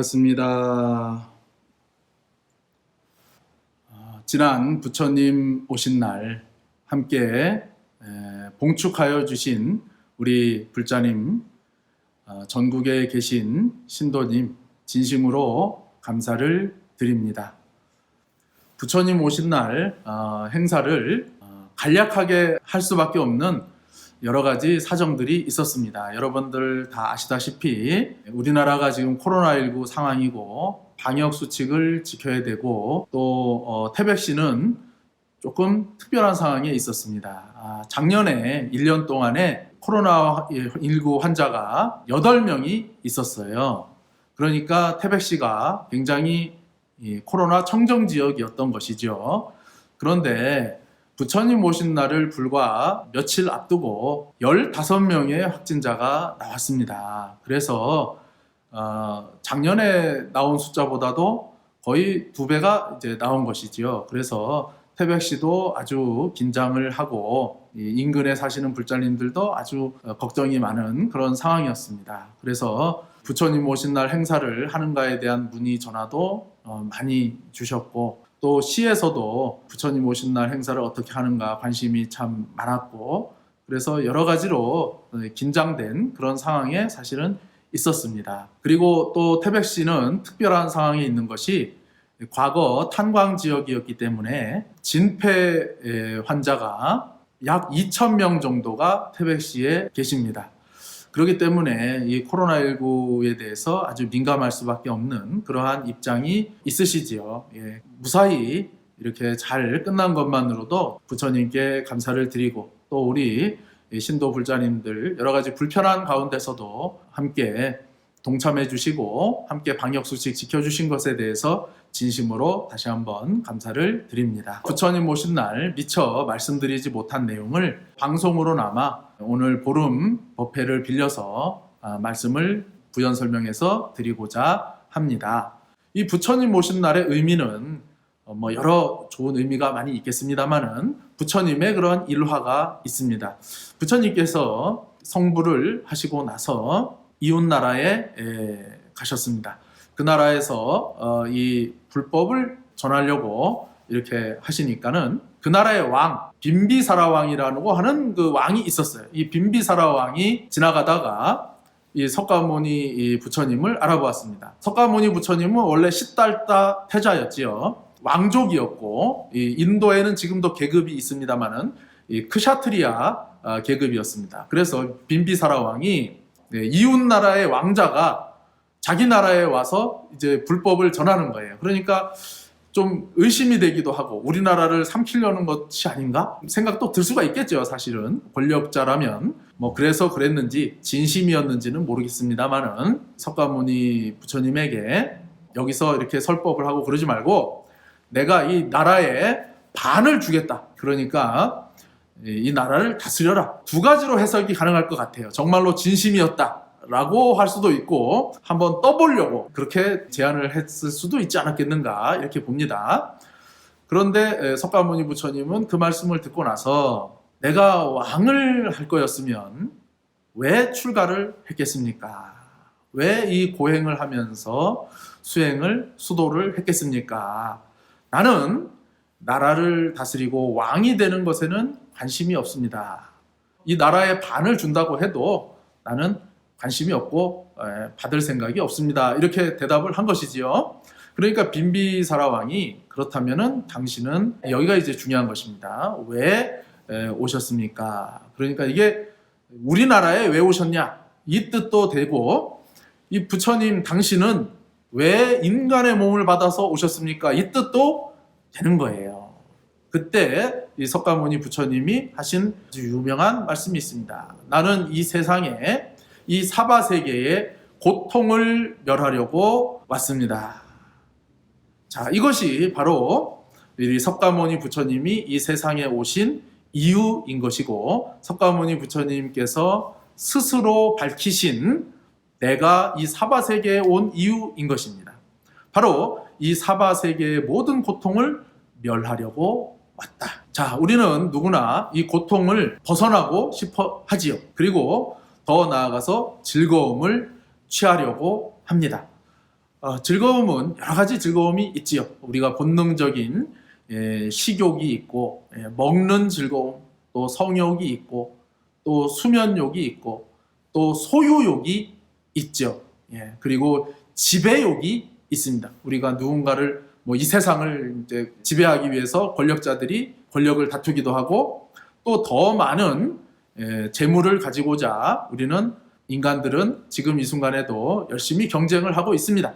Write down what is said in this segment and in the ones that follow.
반갑습니다. 어, 지난 부처님 오신 날 함께 에, 봉축하여 주신 우리 불자님, 어, 전국에 계신 신도님 진심으로 감사를 드립니다. 부처님 오신 날 어, 행사를 어, 간략하게 할 수밖에 없는 여러 가지 사정들이 있었습니다. 여러분들 다 아시다시피 우리나라가 지금 코로나19 상황이고 방역 수칙을 지켜야 되고 또 어, 태백시는 조금 특별한 상황에 있었습니다. 아, 작년에 1년 동안에 코로나19 환자가 8명이 있었어요. 그러니까 태백시가 굉장히 이 코로나 청정 지역이었던 것이죠. 그런데 부처님 오신 날을 불과 며칠 앞두고 15명의 확진자가 나왔습니다. 그래서 어, 작년에 나온 숫자보다도 거의 두 배가 이제 나온 것이지요. 그래서 태백시도 아주 긴장을 하고 이 인근에 사시는 불자님들도 아주 어, 걱정이 많은 그런 상황이었습니다. 그래서 부처님 오신 날 행사를 하는가에 대한 문의 전화도 어, 많이 주셨고 또 시에서도 부처님 오신 날 행사를 어떻게 하는가 관심이 참 많았고 그래서 여러 가지로 어, 긴장된 그런 상황에 사실은 있었습니다. 그리고 또 태백시는 특별한 상황에 있는 것이 과거 탄광 지역이었기 때문에 진폐 환자가 약 2,000명 정도가 태백시에 계십니다. 그렇기 때문에 이 코로나19에 대해서 아주 민감할 수밖에 없는 그러한 입장이 있으시지요. 예, 무사히 이렇게 잘 끝난 것만으로도 부처님께 감사를 드리고 또 우리 신도 불자님들 여러 가지 불편한 가운데서도 함께 동참해 주시고 함께 방역 수칙 지켜 주신 것에 대해서 진심으로 다시 한번 감사를 드립니다. 부처님 오신 날 미처 말씀드리지 못한 내용을 방송으로나마 오늘 보름 법회를 빌려서 아, 말씀을 부연 설명해서 드리고자 합니다. 이 부처님 오신 날의 의미는 어, 뭐 여러 좋은 의미가 많이 있겠습니다만은 부처님의 그런 일화가 있습니다. 부처님께서 성불을 하시고 나서 이웃 나라에 가셨습니다. 그 나라에서 어, 이 불법을 전하려고 이렇게 하시니까는 그 나라의 왕 빈비사라 왕이라고 하는 그 왕이 있었어요. 이 빈비사라 왕이 지나가다가 이 석가모니 이 부처님을 알아보았습니다. 석가모니 부처님은 원래 시달다 태자였지요. 왕족이었고 이 인도에는 지금도 계급이 있습니다만은 이 크샤트리아 아, 계급이었습니다. 그래서 빈비사라 왕이 네, 이웃 나라의 왕자가 자기 나라에 와서 이제 불법을 전하는 거예요. 그러니까 좀 의심이 되기도 하고 우리나라를 삼키려는 것이 아닌가? 생각도 들 수가 있겠죠 사실은. 권력자라면. 뭐 그래서 그랬는지 진심이었는지는 모르겠습니다만은 석가모니 부처님에게 여기서 이렇게 설법을 하고 그러지 말고 내가 이 나라에 반을 주겠다. 그러니까 이 나라를 다스려라. 두 가지로 해석이 가능할 것 같아요. 정말로 진심이었다 라고 할 수도 있고 한번 떠보려고 그렇게 제안을 했을 수도 있지 않았겠는가 이렇게 봅니다. 그런데 석가모니 부처님은 그 말씀을 듣고 나서 내가 왕을 할 거였으면 왜 출가를 했겠습니까? 왜 이 고행을 하면서 수행을 수도를 했겠습니까? 나는 나라를 다스리고 왕이 되는 것에는 관심이 없습니다. 이 나라에 반을 준다고 해도 나는 관심이 없고 받을 생각이 없습니다. 이렇게 대답을 한 것이지요. 그러니까 빈비사라 왕이 그렇다면은 당신은 여기가 이제 중요한 것입니다. 왜 오셨습니까? 그러니까 이게 우리나라에 왜 오셨냐? 이 뜻도 되고 이 부처님 당신은 왜 인간의 몸을 받아서 오셨습니까? 이 뜻도 되는 거예요. 그때 이 석가모니 부처님이 하신 아주 유명한 말씀이 있습니다. 나는 이 세상에 이 사바 세계의 고통을 멸하려고 왔습니다. 자, 이것이 바로 우리 석가모니 부처님이 이 세상에 오신 이유인 것이고 석가모니 부처님께서 스스로 밝히신 내가 이 사바 세계에 온 이유인 것입니다. 바로 이 사바 세계의 모든 고통을 멸하려고 왔다. 자, 우리는 누구나 이 고통을 벗어나고 싶어 하지요. 그리고 더 나아가서 즐거움을 취하려고 합니다. 어, 즐거움은 여러 가지 즐거움이 있지요. 우리가 본능적인 예, 식욕이 있고 예, 먹는 즐거움, 또 성욕이 있고 또 수면욕이 있고 또 소유욕이 있죠. 예, 그리고 지배욕이 있습니다. 우리가 누군가를 뭐 이 세상을 이제 지배하기 위해서 권력자들이 권력을 다투기도 하고 또 더 많은 예, 재물을 가지고자 우리는 인간들은 지금 이 순간에도 열심히 경쟁을 하고 있습니다.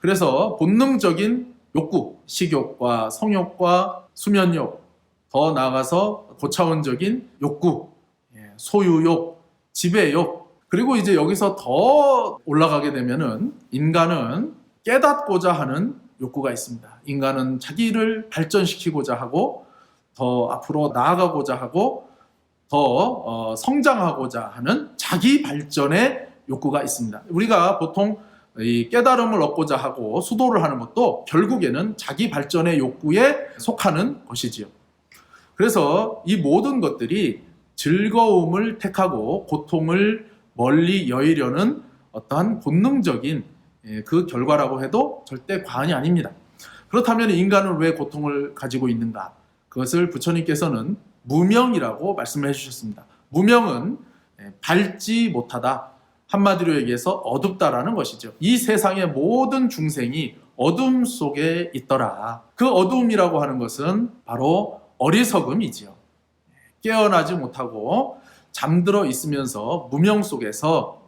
그래서 본능적인 욕구, 식욕과 성욕과 수면욕, 더 나아가서 고차원적인 욕구, 예, 소유욕, 지배욕, 그리고 이제 여기서 더 올라가게 되면은 인간은 깨닫고자 하는 욕구가 있습니다. 인간은 자기를 발전시키고자 하고 더 앞으로 나아가고자 하고 더 어, 성장하고자 하는 자기 발전의 욕구가 있습니다. 우리가 보통 이 깨달음을 얻고자 하고 수도를 하는 것도 결국에는 자기 발전의 욕구에 속하는 것이지요. 그래서 이 모든 것들이 즐거움을 택하고 고통을 멀리 여의려는 어떠한 본능적인 예, 그 결과라고 해도 절대 과언이 아닙니다. 그렇다면 인간은 왜 고통을 가지고 있는가? 그것을 부처님께서는 무명이라고 말씀을 해주셨습니다. 무명은 예, 밝지 못하다. 한마디로 얘기해서 어둡다라는 것이죠. 이 세상의 모든 중생이 어둠 속에 있더라. 그 어둠이라고 하는 것은 바로 어리석음이지요. 깨어나지 못하고 잠들어 있으면서 무명 속에서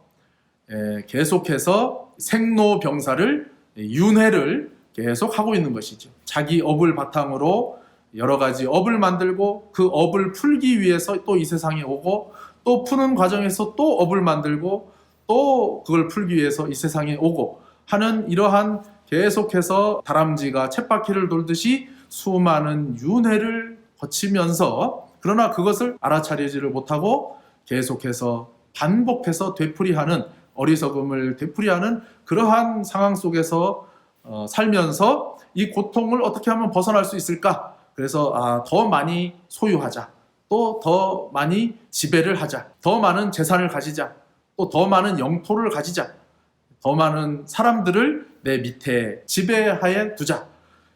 예, 계속해서 생로병사를 예, 윤회를 계속 하고 있는 것이죠. 자기 업을 바탕으로 여러 가지 업을 만들고 그 업을 풀기 위해서 또 이 세상에 오고 또 푸는 과정에서 또 업을 만들고 또 그걸 풀기 위해서 이 세상에 오고 하는 이러한 계속해서 다람쥐가 쳇바퀴를 돌듯이 수많은 윤회를 거치면서 그러나 그것을 알아차리지를 못하고 계속해서 반복해서 되풀이하는 어리석음을 되풀이하는 그러한 상황 속에서 어, 살면서 이 고통을 어떻게 하면 벗어날 수 있을까? 그래서 아, 더 많이 소유하자. 또 더 많이 지배를 하자. 더 많은 재산을 가지자. 또 더 많은 영토를 가지자. 더 많은 사람들을 내 밑에 지배하에 두자.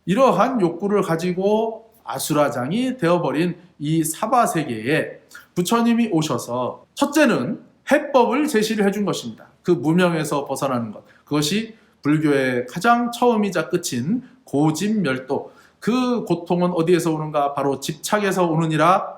이러한 욕구를 가지고 아수라장이 되어버린 이 사바 세계에 부처님이 오셔서 첫째는 해법을 제시를 해준 것입니다. 그 무명에서 벗어나는 것. 그것이 불교의 가장 처음이자 끝인 고집멸도. 그 고통은 어디에서 오는가? 바로 집착에서 오느니라.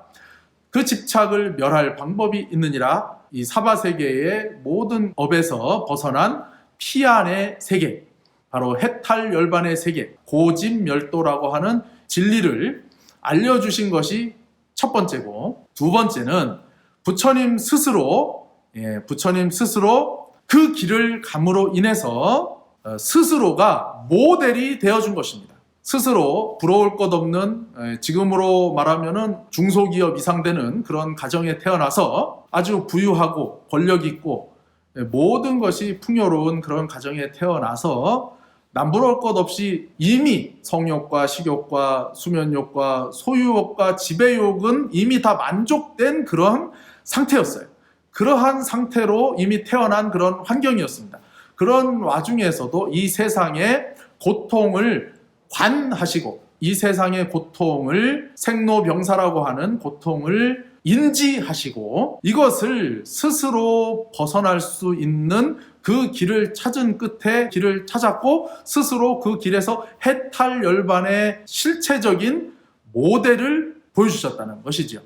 그 집착을 멸할 방법이 있느니라. 이 사바 세계의 모든 업에서 벗어난 피안의 세계. 바로 해탈 열반의 세계. 고집 멸도라고 하는 진리를 알려주신 것이 첫 번째고 두 번째는 부처님 스스로 예, 부처님 스스로 그 길을 감으로 인해서 어, 스스로가 모델이 되어준 것입니다. 스스로 부러울 것 없는 예, 지금으로 말하면은 중소기업 이상 되는 그런 가정에 태어나서 아주 부유하고 권력 있고 예, 모든 것이 풍요로운 그런 가정에 태어나서 남부러울 것 없이 이미 성욕과 식욕과 수면욕과 소유욕과 지배욕은 이미 다 만족된 그런 상태였어요. 그러한 상태로 이미 태어난 그런 환경이었습니다. 그런 와중에서도 이 세상의 고통을 관하시고 이 세상의 고통을 생로병사라고 하는 고통을 인지하시고 이것을 스스로 벗어날 수 있는 그 길을 찾은 끝에 길을 찾았고 스스로 그 길에서 해탈 열반의 실체적인 모델을 보여주셨다는 것이지요.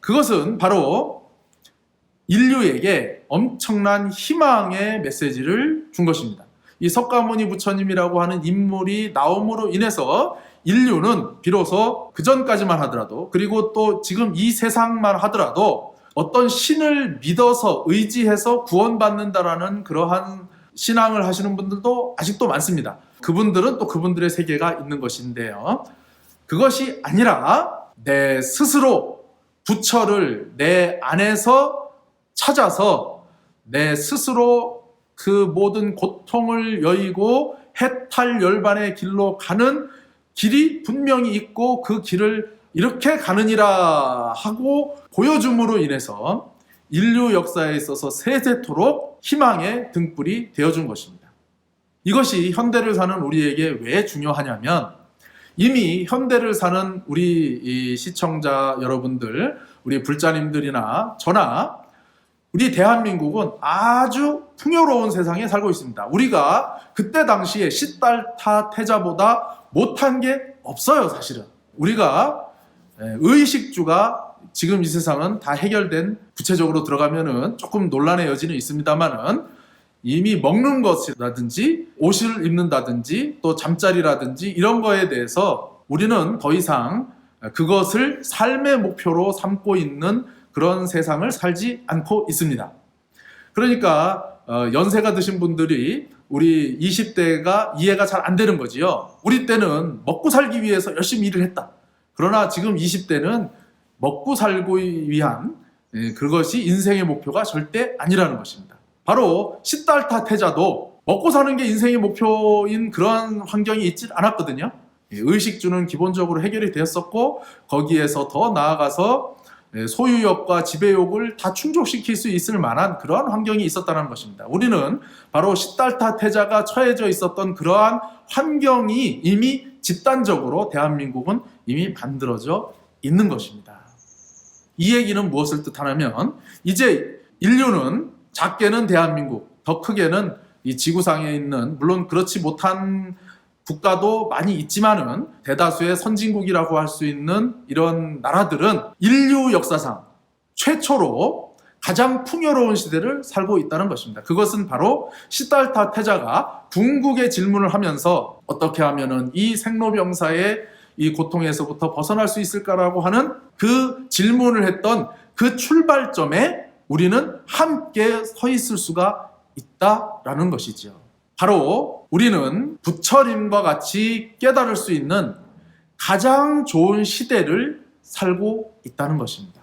그것은 바로 인류에게 엄청난 희망의 메시지를 준 것입니다. 이 석가모니 부처님이라고 하는 인물이 나옴으로 인해서 인류는 비로소 그 전까지만 하더라도 그리고 또 지금 이 세상만 하더라도 어떤 신을 믿어서 의지해서 구원받는다라는 그러한 신앙을 하시는 분들도 아직도 많습니다. 그분들은 또 그분들의 세계가 있는 것인데요. 그것이 아니라 내 스스로 부처를 내 안에서 찾아서 내 스스로 그 모든 고통을 여의고 해탈 열반의 길로 가는 길이 분명히 있고 그 길을 이렇게 가느니라 하고 보여줌으로 인해서 인류 역사에 있어서 세세토록 희망의 등불이 되어준 것입니다. 이것이 현대를 사는 우리에게 왜 중요하냐면 이미 현대를 사는 우리 이 시청자 여러분들, 우리 불자님들이나 저나 우리 대한민국은 아주 풍요로운 세상에 살고 있습니다. 우리가 그때 당시에 시달타 태자보다 못한 게 없어요, 사실은. 우리가 예, 의식주가 지금 이 세상은 다 해결된 구체적으로 들어가면은 조금 논란의 여지는 있습니다만은 이미 먹는 것이라든지 옷을 입는다든지 또 잠자리라든지 이런 거에 대해서 우리는 더 이상 그것을 삶의 목표로 삼고 있는 그런 세상을 살지 않고 있습니다. 그러니까 어, 연세가 드신 분들이 우리 20대가 이해가 잘 안 되는 거지요. 우리 때는 먹고 살기 위해서 열심히 일을 했다. 그러나 지금 20대는 먹고 살고 위한 예, 그것이 인생의 목표가 절대 아니라는 것입니다. 바로 시달타 태자도 먹고 사는 게 인생의 목표인 그런 환경이 있지 않았거든요. 예, 의식주는 기본적으로 해결이 되었었고 거기에서 더 나아가서 예, 소유욕과 지배욕을 다 충족시킬 수 있을 만한 그러한 환경이 있었다는 것입니다. 우리는 바로 시달타 태자가 처해져 있었던 그러한 환경이 이미 집단적으로 대한민국은 이미 만들어져 있는 것입니다. 이 얘기는 무엇을 뜻하냐면 이제 인류는 작게는 대한민국, 더 크게는 이 지구상에 있는 물론 그렇지 못한 국가도 많이 있지만은 대다수의 선진국이라고 할 수 있는 이런 나라들은 인류 역사상 최초로 가장 풍요로운 시대를 살고 있다는 것입니다. 그것은 바로 시달타 태자가 궁극의 질문을 하면서 어떻게 하면은 이 생로병사의 이 고통에서부터 벗어날 수 있을까라고 하는 그 질문을 했던 그 출발점에 우리는 함께 서 있을 수가 있다라는 것이지요. 바로 우리는 부처님과 같이 깨달을 수 있는 가장 좋은 시대를 살고 있다는 것입니다.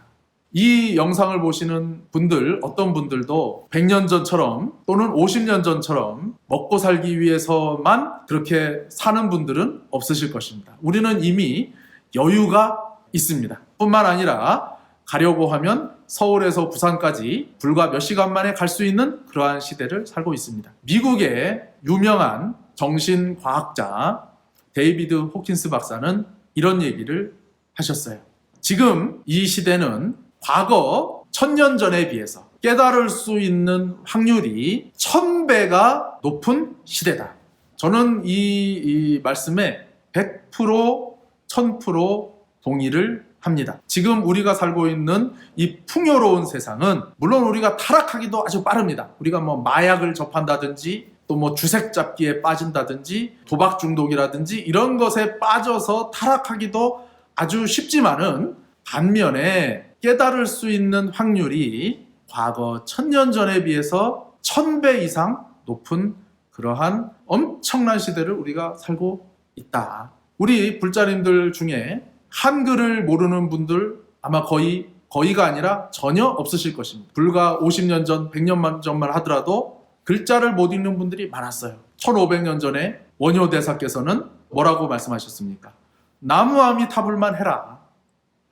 이 영상을 보시는 분들, 어떤 분들도 100년 전처럼 또는 50년 전처럼 먹고 살기 위해서만 그렇게 사는 분들은 없으실 것입니다. 우리는 이미 여유가 있습니다. 뿐만 아니라 가려고 하면 서울에서 부산까지 불과 몇 시간 만에 갈 수 있는 그러한 시대를 살고 있습니다. 미국의 유명한 정신과학자 데이비드 호킨스 박사는 이런 얘기를 하셨어요. 지금 이 시대는 과거 천년 전에 비해서 깨달을 수 있는 확률이 천배가 높은 시대다. 저는 이, 이 말씀에 100% 1000% 동의를 합니다. 지금 우리가 살고 있는 이 풍요로운 세상은 물론 우리가 타락하기도 아주 빠릅니다. 우리가 뭐 마약을 접한다든지 또 뭐 주색 잡기에 빠진다든지 도박 중독이라든지 이런 것에 빠져서 타락하기도 아주 쉽지만은 반면에 깨달을 수 있는 확률이 과거 천년 전에 비해서 천 배 이상 높은 그러한 엄청난 시대를 우리가 살고 있다. 우리 불자님들 중에 한글을 모르는 분들 아마 거의 거의가 아니라 전혀 없으실 것입니다. 불과 50년 전, 100년 전만 하더라도 글자를 못 읽는 분들이 많았어요. 1500년 전에 원효 대사께서는 뭐라고 말씀하셨습니까? 나무함이 타불만 해라.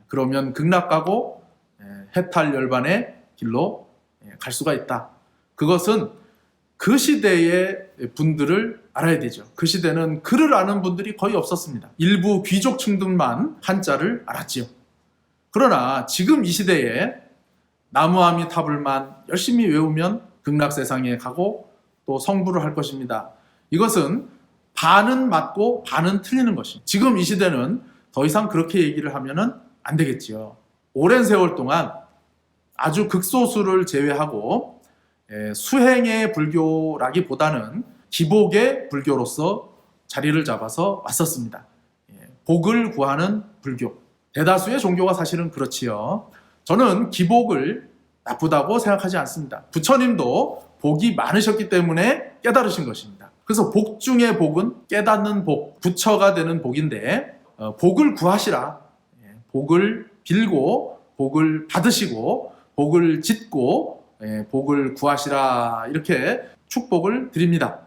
그러면 극락가고 예, 해탈 열반의 길로 예, 갈 수가 있다. 그것은 그 시대의 분들을 알아야 되죠. 그 시대는 글을 아는 분들이 거의 없었습니다. 일부 귀족층들만 한자를 알았지요. 그러나 지금 이 시대에 나무아미 타불만 열심히 외우면 극락 세상에 가고 또 성부를 할 것입니다. 이것은 반은 맞고 반은 틀리는 것입니다. 지금 이 시대는 더 이상 그렇게 얘기를 하면은 안 되겠지요. 오랜 세월 동안 아주 극소수를 제외하고 예, 수행의 불교라기보다는 기복의 불교로서 자리를 잡아서 왔었습니다. 예, 복을 구하는 불교. 대다수의 종교가 사실은 그렇지요. 저는 기복을 나쁘다고 생각하지 않습니다. 부처님도 복이 많으셨기 때문에 깨달으신 것입니다. 그래서 복 중의 복은 깨닫는 복, 부처가 되는 복인데 어, 복을 구하시라. 예, 복을 빌고 복을 받으시고 복을 짓고 예, 복을 구하시라 이렇게 축복을 드립니다.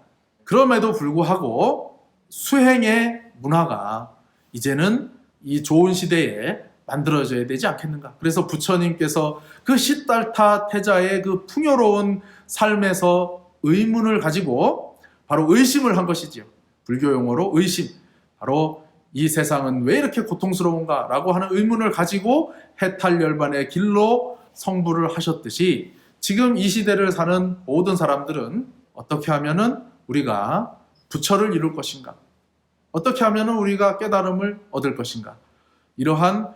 그럼에도 불구하고 수행의 문화가 이제는 이 좋은 시대에 만들어져야 되지 않겠는가. 그래서 부처님께서 그 시달타 태자의 그 풍요로운 삶에서 의문을 가지고 바로 의심을 한 것이지요. 불교 용어로 의심. 바로 이 세상은 왜 이렇게 고통스러운가 라고 하는 의문을 가지고 해탈 열반의 길로 성불을 하셨듯이 지금 이 시대를 사는 모든 사람들은 어떻게 하면은 우리가 부처를 이룰 것인가? 어떻게 하면은 우리가 깨달음을 얻을 것인가? 이러한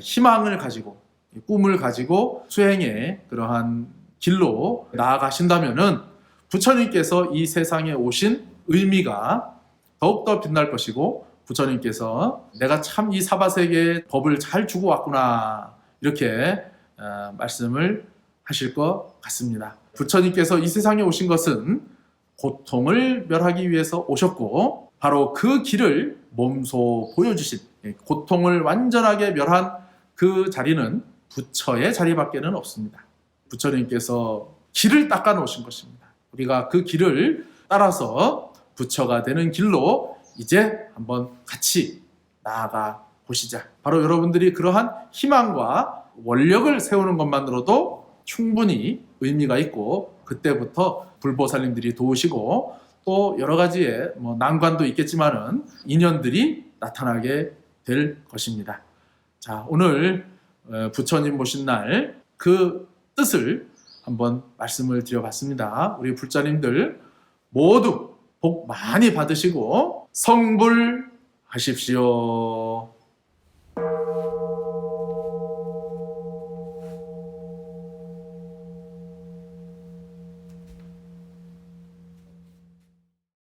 희망을 가지고 꿈을 가지고 수행의 그러한 길로 나아가신다면은 부처님께서 이 세상에 오신 의미가 더욱더 빛날 것이고 부처님께서 내가 참 이 사바세계의 법을 잘 주고 왔구나 이렇게 어, 말씀을 하실 것 같습니다. 부처님께서 이 세상에 오신 것은 고통을 멸하기 위해서 오셨고 바로 그 길을 몸소 보여주신 예, 고통을 완전하게 멸한 그 자리는 부처의 자리밖에는 없습니다. 부처님께서 길을 닦아 놓으신 것입니다. 우리가 그 길을 따라서 부처가 되는 길로 이제 한번 같이 나아가 보시자. 바로 여러분들이 그러한 희망과 원력을 세우는 것만으로도 충분히 의미가 있고 그때부터 불보살님들이 도우시고 또 여러 가지의 뭐 난관도 있겠지만은 인연들이 나타나게 될 것입니다. 자, 오늘 어, 부처님 모신 날 그 뜻을 한번 말씀을 드려봤습니다. 우리 불자님들 모두 복 많이 받으시고 성불하십시오.